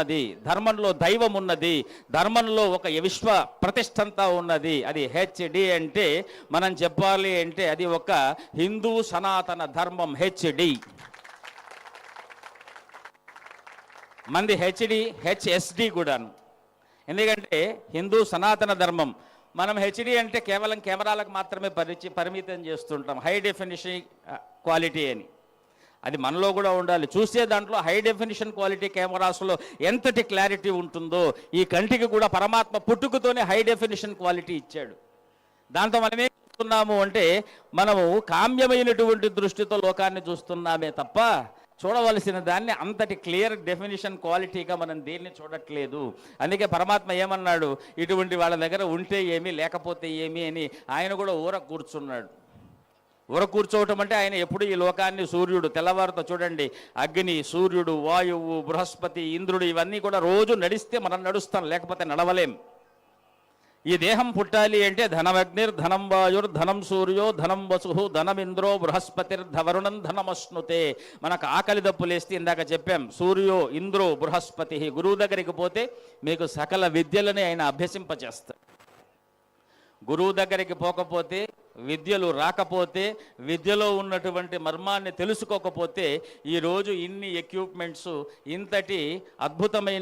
ఉన్నది ధర్మంలో దైవం ఉన్నది ధర్మంలో ఒక విశ్వ ప్రతిష్టంతా ఉన్నది. అది హెచ్డి అంటే మనం చెప్పాలి అంటే అది ఒక హిందూ సనాతన ధర్మం హెచ్డి. మంది హెచ్డి హెచ్ఎస్డి కూడాను. ఎందుకంటే హిందూ సనాతన ధర్మం మనం హెచ్డి అంటే కేవలం కెమెరాలకు మాత్రమే పరిచి పరిమితం చేస్తుంటాం. హై డెఫినిషన్ క్వాలిటీ అని. అది మనలో కూడా ఉండాలి. చూసే దాంట్లో హై డెఫినిషన్ క్వాలిటీ కెమెరాస్లో ఎంతటి క్లారిటీ ఉంటుందో ఈ కంటికి కూడా పరమాత్మ పుట్టుకతోనే హై డెఫినిషన్ క్వాలిటీ ఇచ్చాడు. దాంతో మనం ఏం చూస్తున్నాము అంటే మనము కామ్యమైనటువంటి దృష్టితో లోకాన్ని చూస్తున్నామే తప్ప చూడవలసిన దాన్ని అంతటి క్లియర్ డెఫినిషన్ క్వాలిటీగా మనం దేన్ని చూడట్లేదు. అందుకే పరమాత్మ ఏమన్నాడు? ఇటువంటి వాళ్ళ దగ్గర ఉంటే ఏమి లేకపోతే ఏమి అని ఆయన కూడా ఊర కూర్చున్నాడు. కూర్చోవటం అంటే ఆయన ఎప్పుడు ఈ లోకాన్ని సూర్యుడు తెల్లవారుతో చూడండి అగ్ని సూర్యుడు వాయువు బృహస్పతి ఇంద్రుడు ఇవన్నీ కూడా రోజు నడిస్తే మనం నడుస్తాం లేకపోతే నడవలేం. ఈ దేహం పుట్టాలి అంటే ధనమగ్నిర్ ధనం వాయుర్ ధనం సూర్యో ధనం వసు ధనమింద్రో బృహస్పతిర్ ధవరుణం ధనమశ్నుతే. మనకు ఆకలి దప్పులేస్తే ఇందాక చెప్పాం సూర్యో ఇంద్రో బృహస్పతి గురువు దగ్గరికి పోతే మీకు సకల విద్యలని ఆయన అభ్యసింపచేస్తాడు. గురువు దగ్గరికి పోకపోతే విద్యలు రాకపోతే విద్యలో ఉన్నటువంటి మర్మాన్ని తెలుసుకోకపోతే ఈరోజు ఇన్ని ఎక్విప్మెంట్స్ ఇంతటి అద్భుతమైన